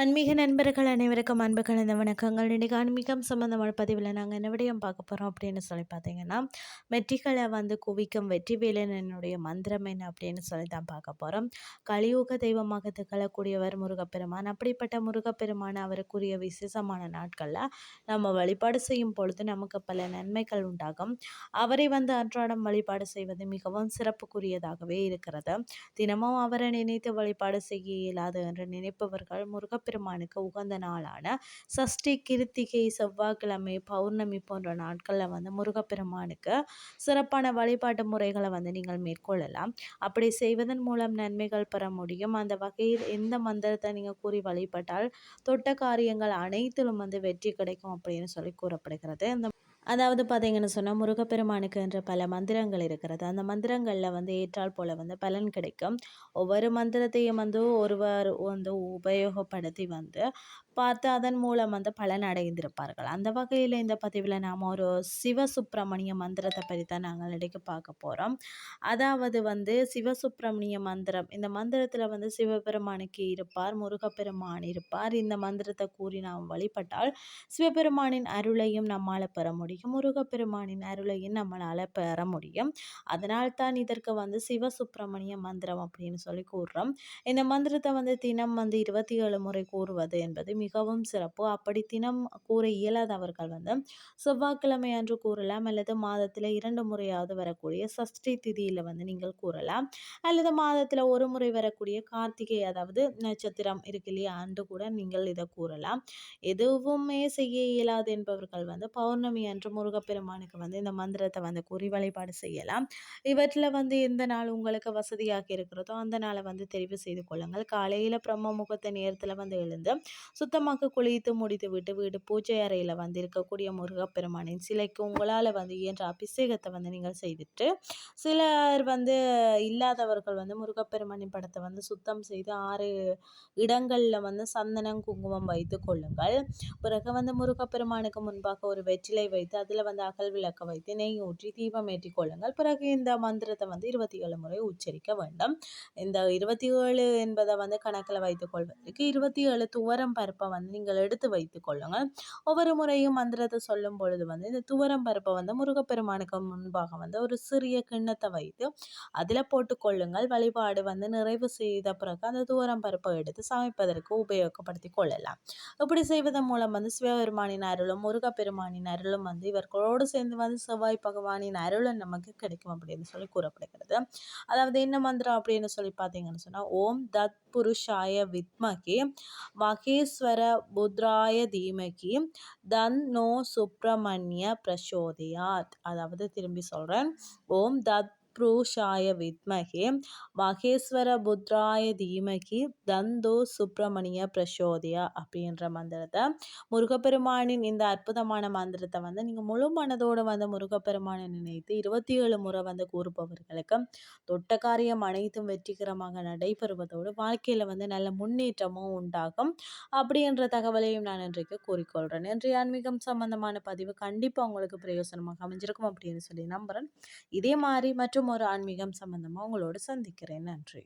ஆன்மீக நண்பர்கள் அனைவருக்கும் அன்பு கலந்த வணக்கங்கள். இன்றைக்கு ஆன்மீகம் சம்மந்தமான பதிவில் நாங்கள் என்ன விடயம் பார்க்க போகிறோம் அப்படின்னு சொல்லி பார்த்தீங்கன்னா வெற்றிகளை வந்து குவிக்கும் வெற்றிவேலன் என்னுடைய மந்திரம் என்ன அப்படின்னு சொல்லி தான் பார்க்க போகிறோம் கலியுக தெய்வமாக திகழக்கூடியவர் முருகப்பெருமான். அப்படிப்பட்ட முருகப்பெருமான் அவருக்குரிய விசேஷமான நாட்களில் நம்ம வழிபாடு செய்யும் பொழுது நமக்கு பல நன்மைகள் உண்டாகும். அவரை வந்து அன்றாடம் வழிபாடு செய்வது மிகவும் சிறப்புக்குரியதாகவே இருக்கிறது. தினமும் அவரை நினைத்து வழிபாடு செய்ய இயலாது என்று நினைப்பவர்கள் முருக முருகப்பெருமானுக்கு உகந்த நாளான சஷ்டி கிருத்திகை செவ்வாய்க்கிழமை பௌர்ணமி போன்ற நாட்களில் வந்து முருகப்பெருமானுக்கு சிறப்பான வழிபாட்டு முறைகளை வந்து நீங்கள் மேற்கொள்ளலாம். அப்படி செய்வதன் மூலம் நன்மைகள் பெற முடியும். அந்த வகையில் எந்த மந்திரத்தை நீங்கள் கூறி வழிபட்டால் தொட்ட காரியங்கள் அனைத்திலும் வந்து வெற்றி கிடைக்கும் அப்படின்னு சொல்லி கூறப்படுகிறது. அந்த அதாவது பார்த்தீங்கன்னு சொன்னால் முருகப்பெருமானுக்கு என்ற பல மந்திரங்கள் இருக்கிறது. அந்த மந்திரங்களில் வந்து ஏற்றால் போல் வந்து பலன் கிடைக்கும். ஒவ்வொரு மந்திரத்தையும் வந்து ஒருவர் வந்து உபயோகப்படுத்தி வந்து பார்த்து அதன் மூலம் வந்து பலன் அடைந்திருப்பார்கள். அந்த வகையில் இந்த பதிவில் நாம் ஒரு சிவசுப்பிரமணிய மந்திரத்தை பற்றி தான் நாங்கள் இன்றைக்கு பார்க்க போகிறோம் அதாவது வந்து சிவசுப்பிரமணிய மந்திரம் இந்த மந்திரத்தில் வந்து சிவபெருமானுக்கு இருப்பார் முருகப்பெருமான் இருப்பார். இந்த மந்திரத்தை கூறி நாம் வழிபட்டால் சிவபெருமானின் அருளையும் நம்மால் பெற முடியும். முடியும் முருகப்பெருமானின் அருளையும் நம்மளால் பெற முடியும். அதனால் தான் இதற்கு வந்து சிவசுப்பிரமணிய மந்திரம் அப்படின்னு சொல்லி கூறுறோம். இந்த மந்திரத்தை வந்து தினம் வந்து இருபத்தி ஏழு முறை கூறுவது என்பது மிகவும் சிறப்பு. அப்படி தினம் கூற இயலாதவர்கள் வந்து செவ்வாய்க்கிழமை அன்று கூறலாம் அல்லது மாதத்தில் இரண்டு முறையாவது வரக்கூடிய சஷ்டி திதியில் வந்து நீங்கள் கூறலாம். அல்லது மாதத்தில் ஒரு முறை வரக்கூடிய கார்த்திகை அதாவது நட்சத்திரம் இருக்கு இல்லையா? அன்று கூட நீங்கள் இதை கூறலாம். எதுவுமே செய்ய இயலாது என்பவர்கள் வந்து பௌர்ணமி அன்று மற்றும் முருகப்பெருமானுக்கு வந்து இந்த மந்திரத்தை வந்து கூறி வழிபாடு செய்யலாம். இவற்றில் வந்து எந்த நாள் உங்களுக்கு வசதியாக இருக்கிறதோ அந்த நாளை வந்து தெரிவு செய்து கொள்ளுங்கள். காலையில் பிரம்ம முகத்த நேரத்தில் வந்து எழுந்து சுத்தமாக குளித்து முடித்து விட்டு வீடு பூஜை அறையில் வந்து இருக்கக்கூடிய முருகப்பெருமானின் சிலைக்கு உங்களால் வந்து இயன்ற அபிஷேகத்தை வந்து நீங்கள் செய்துட்டு சிலர் வந்து இல்லாதவர்கள் வந்து முருகப்பெருமானின் படத்தை வந்து சுத்தம் செய்து ஆறு இடங்களில் வந்து சந்தனம் குங்குமம் வைத்து கொள்ளுங்கள். பிறகு வந்து முருகப்பெருமானுக்கு முன்பாக ஒரு வெற்றிலை வைத்து அதில் வந்து அகல் விளக்க வைத்து நெய் ஊற்றி தீபம் ஏற்றி கொள்ளுங்கள். பிறகு இந்த மந்திரத்தை வந்து இருபத்தி ஏழு முறை உச்சரிக்க வேண்டும். இந்த இருபத்தி ஏழு என்பதை வந்து கணக்கில் வைத்துக் கொள்வதற்கு இருபத்தி ஏழு துவரம் பருப்பை வந்து நீங்கள் எடுத்து வைத்துக் கொள்ளுங்கள். ஒவ்வொரு முறையும் மந்திரத்தை சொல்லும் பொழுது வந்து இந்த துவரம் பருப்பை வந்து முருகப்பெருமானுக்கு முன்பாக வந்து ஒரு சிறிய கிண்ணத்தை வைத்து அதில் போட்டுக்கொள்ளுங்கள் வழிபாடு வந்து நிறைவு செய்த பிறகு அந்த துவரம் பருப்பை எடுத்து சமைப்பதற்கு உபயோகப்படுத்தி கொள்ளலாம். இப்படி செய்வதன் மூலம் வந்து சிவபெருமானின் அருளும் முருகப்பெருமானின் அருளும் வந்து இவர்களோடு சேர்ந்து வந்து செவ்வாய் பகவானின் அருளும் நமக்கு கிடைக்கும் அப்படின்னு சொல்லி கூறப்படுகிறது. அதாவது என்ன மந்திரம் அப்படின்னு சொல்லி பார்த்தீங்கன்னு சொன்னால் ஓம் தத் புருஷாய வித்மகி மகேஸ்வர புத்ராய தீமகி தன் நோ சுப்பிரமணிய பிரசோதியாத். அதாவது திரும்பி சொல்கிறேன் ஓம் தத் புருஷாய வித்மகே மகேஸ்வர புத்ராய தீமகி தந்தோ சுப்பிரமணிய பிரசோதியா அப்படின்ற மந்திரத்தை. முருகப்பெருமானின் இந்த அற்புதமான மந்திரத்தை வந்து நீங்கள் முழு மனதோடு வந்து முருகப்பெருமானை நினைத்து இருபத்தி ஏழு முறை வந்து கூறுபவர்களுக்கு தொட்ட காரியம் அனைத்தும் வெற்றிகரமாக நடைபெறுவதோடு வாழ்க்கையில் வந்து நல்ல முன்னேற்றமும் உண்டாகும் அப்படின்ற தகவலையும் நான் இன்றைக்கு கூறிக்கொள்கிறேன் இன்றைய ஆன்மீகம் சம்பந்தமான பதிவு கண்டிப்பாக உங்களுக்கு பிரயோசனமாக அமைஞ்சிருக்கும் அப்படின்னு சொல்லி நம்புகிறேன் இதே மாதிரி மற்றும் மற்றும் ஒரு ஆன்மீகம் சம்பந்தமாக உங்களோடு சந்திக்கிறேன். நன்றி.